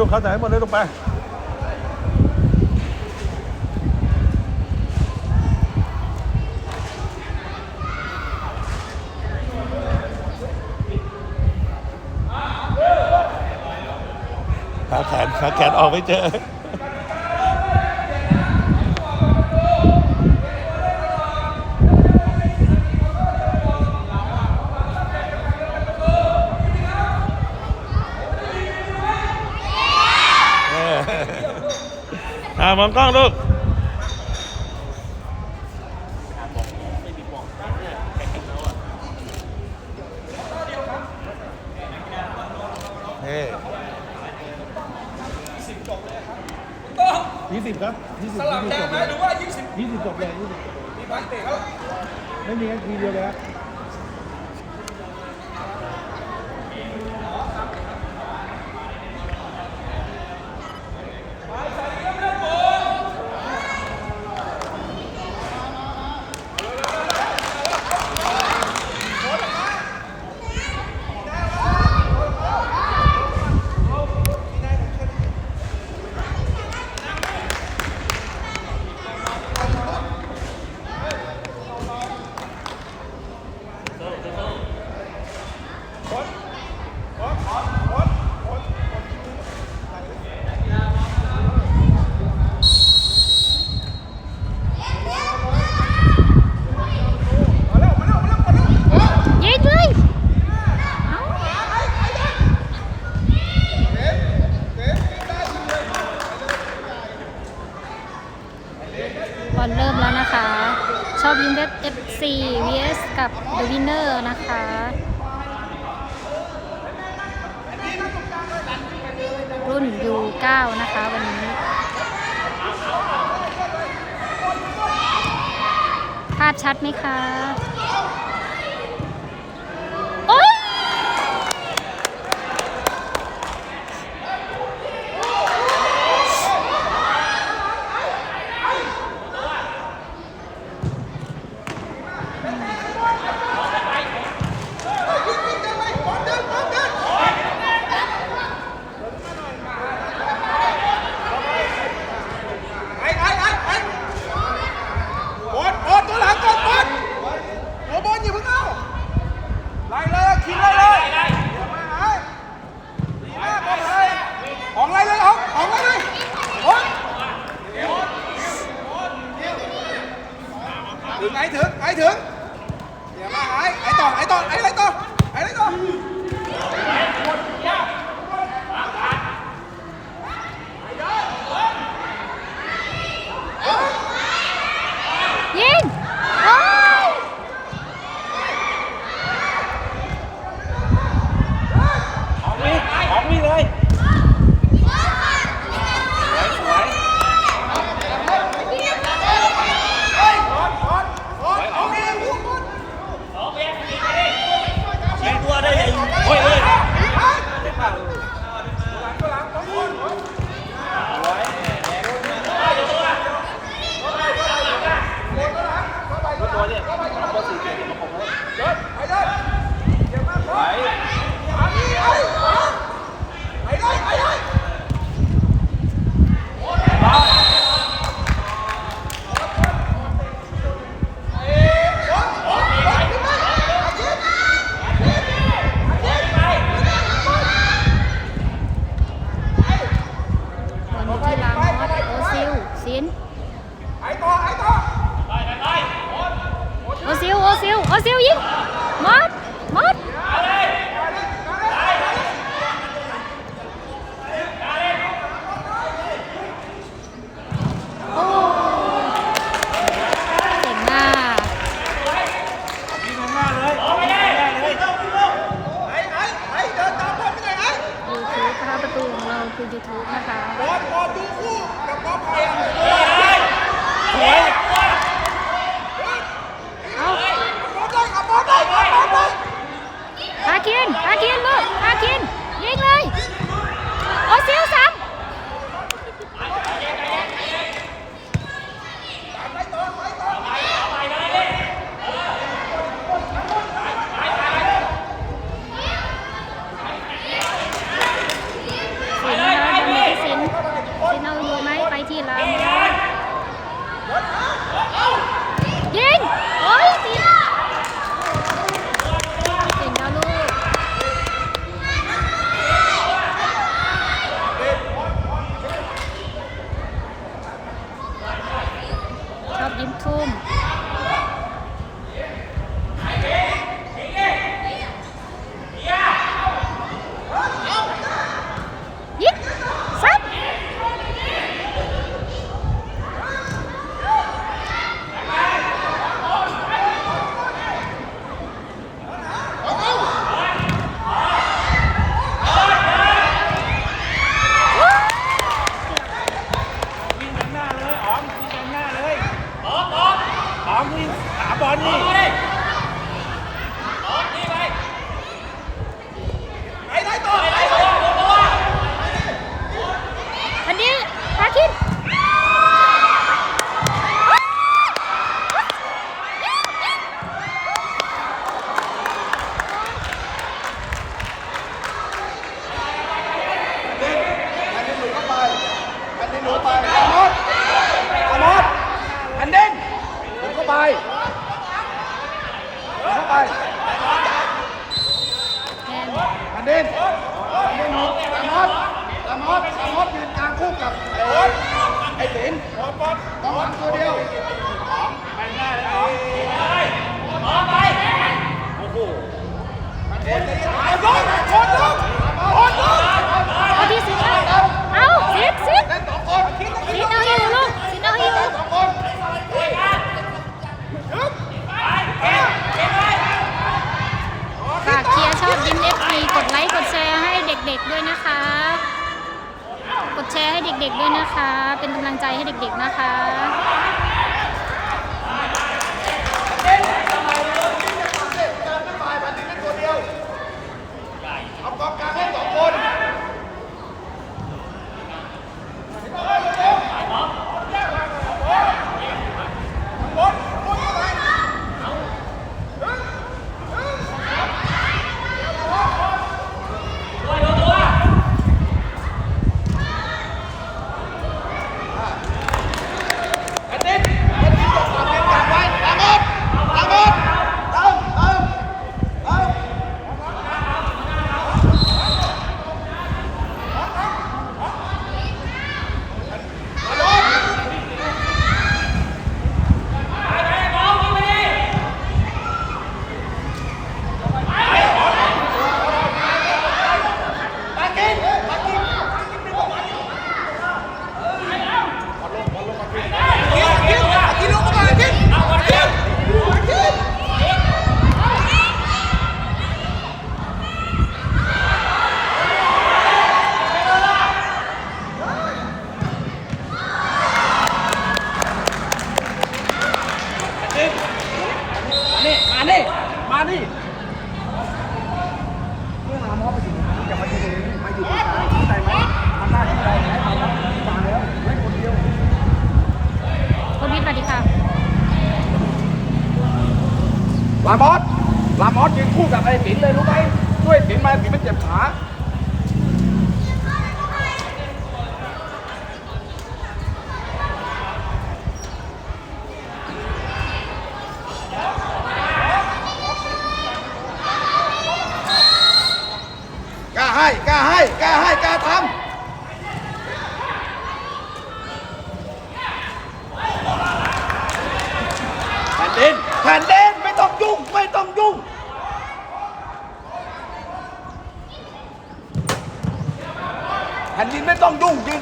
ลูกเขาใส่หมดเลยลูกไป ขาแขนขาแขนออกไม่เจออ่ามองกล้องลูกับเดอะวินเนอร์นะคะรุ่น U9 นะคะวันนี้ ภาพชัดไหมคะ 嗯。 ให้เด็กๆนะคะ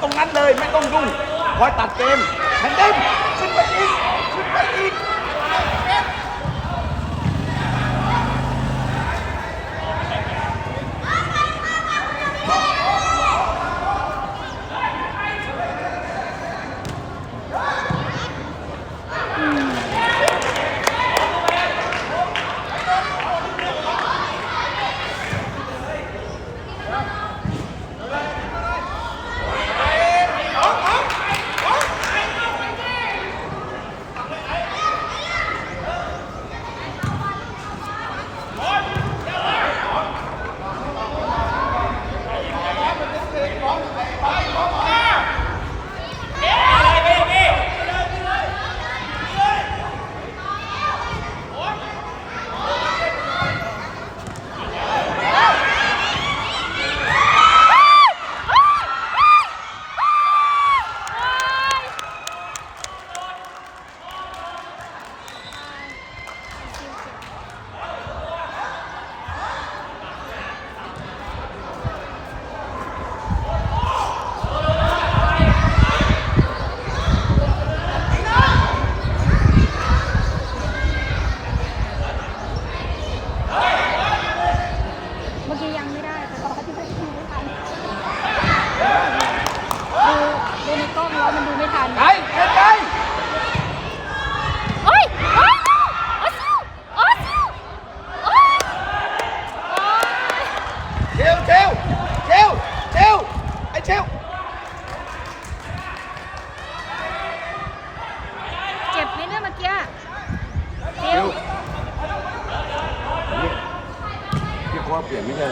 ตรงนั้นเลยไม่ต้องยุ่งคอยตัดเกมแฮนเด้งขึ้นไปอีกขึ้นไปอีก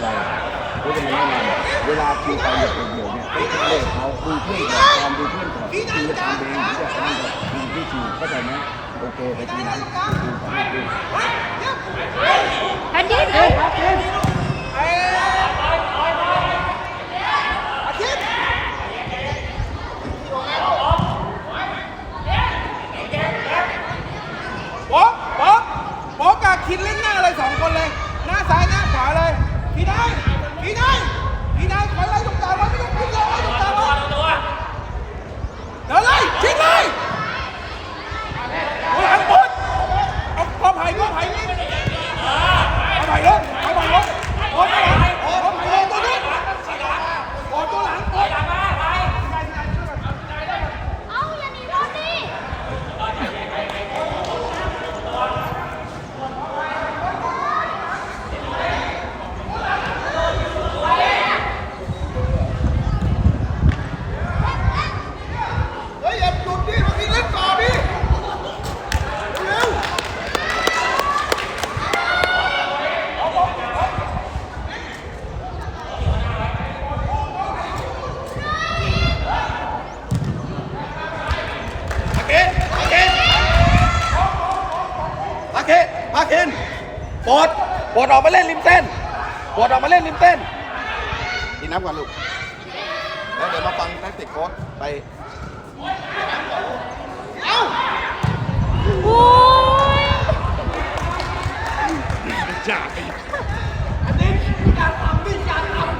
อะไรรู้จะมันแน่นอเวลาคุยไปอย่างเดียวเนี่ยไปเล่นเขาคุยเพื่อนความดูเพื่อนก่อนคุยตามเองหรือจะทำเงกับที่ชีเข้าใจไหมโอเคไปที่นั้นคุยกันดูทันทีเลยป๊อปป๊อปป๊อกัคินเล่นหน้าเลยสองคนเลย หน้าซ้ายหน้าขวาเลย নাই ปวดออกมาเล่นริมเส้นปวดออกมาเล่นริมเส้นดีนับก่อนลูก แล้วเดี๋ยวมาฟังแท็กติกโค้ดไป เอาโอ้ยจ่ารตัย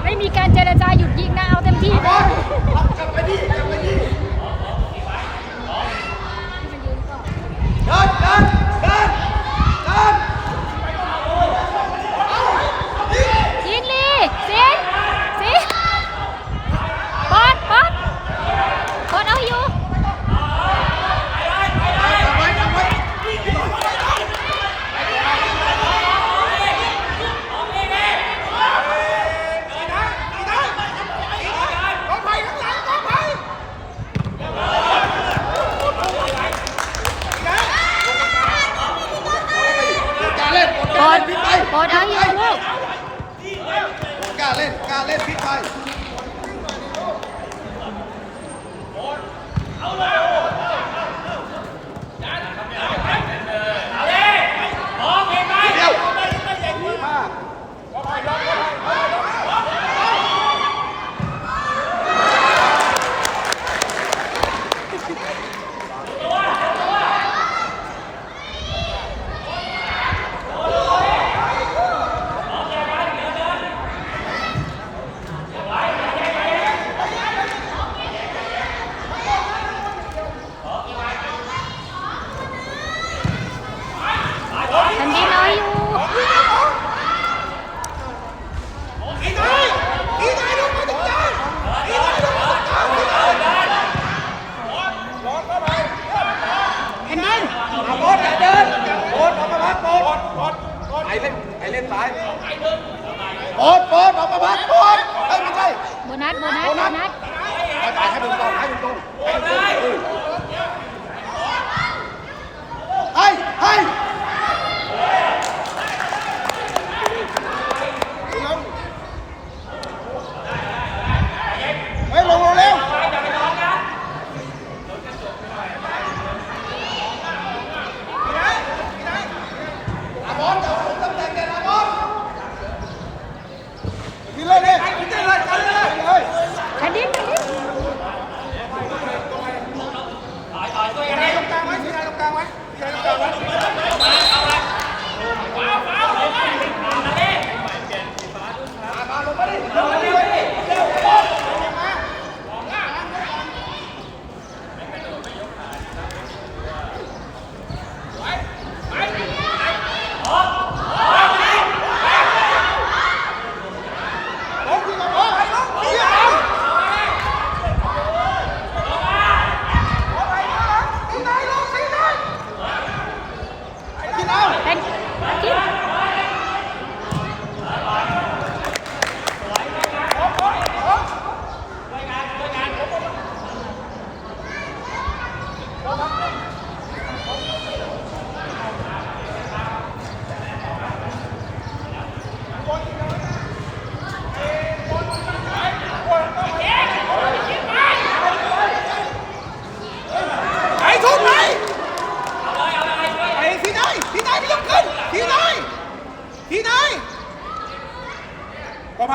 ไม่มีการเจรจาหยุดยิงนะเอาเต็มที่เลยกลับไปดิกลับไปดิ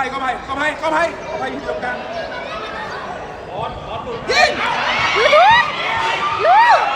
ให้ก็ให้ก็ให้ก็ให้ก็ให้อยู่ตรกลางบอลบอลหลุดยิงลูก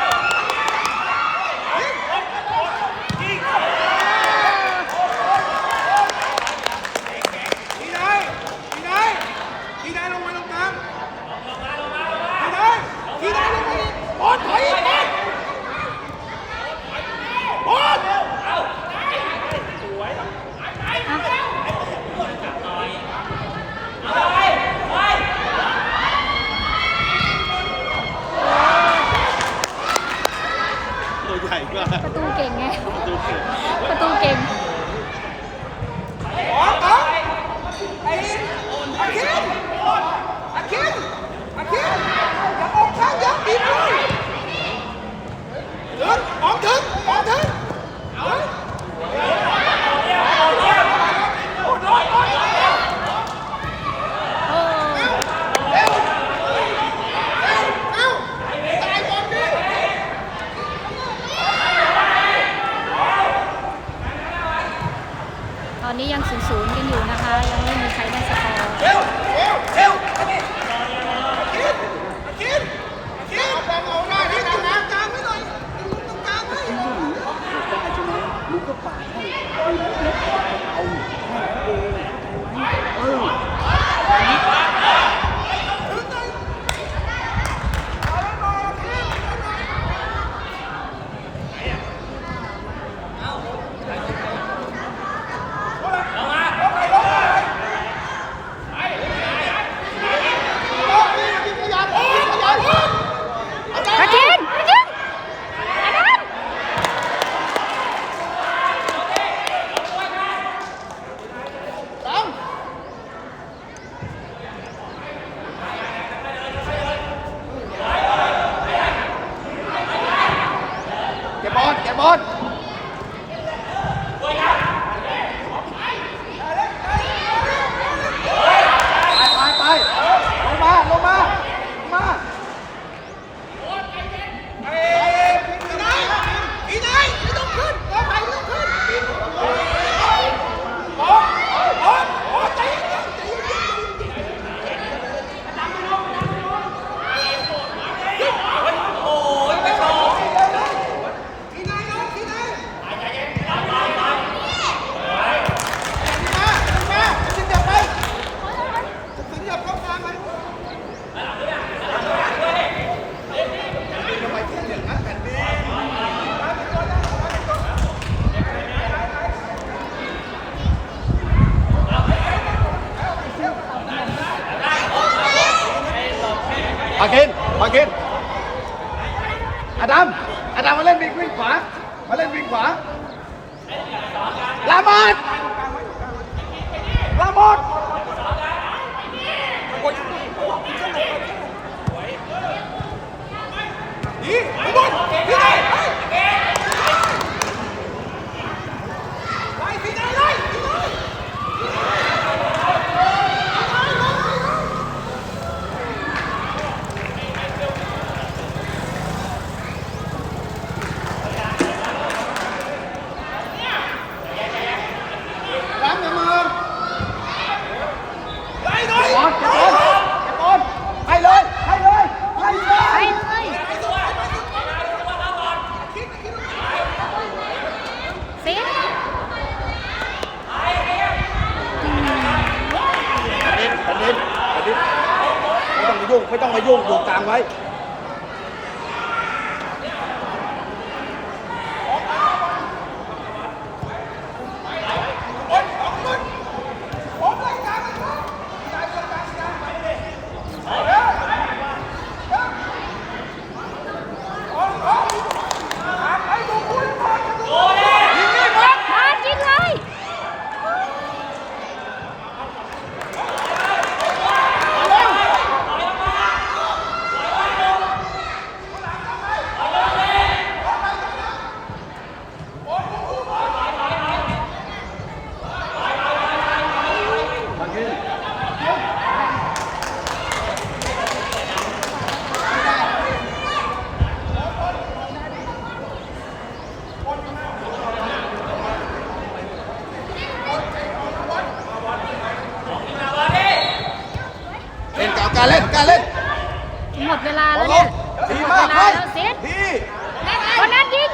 อาคินอาคินอาดัมอาดัมมาเล่นวิ่วิ่งขวา มาเล่นวิ่งขวาลามาด การเล่นการเล่นหมดเวลาบอแล้ลวลเนี่งยดีหมดมากเวเลลายแล้วเซตดีคนนั้นยิง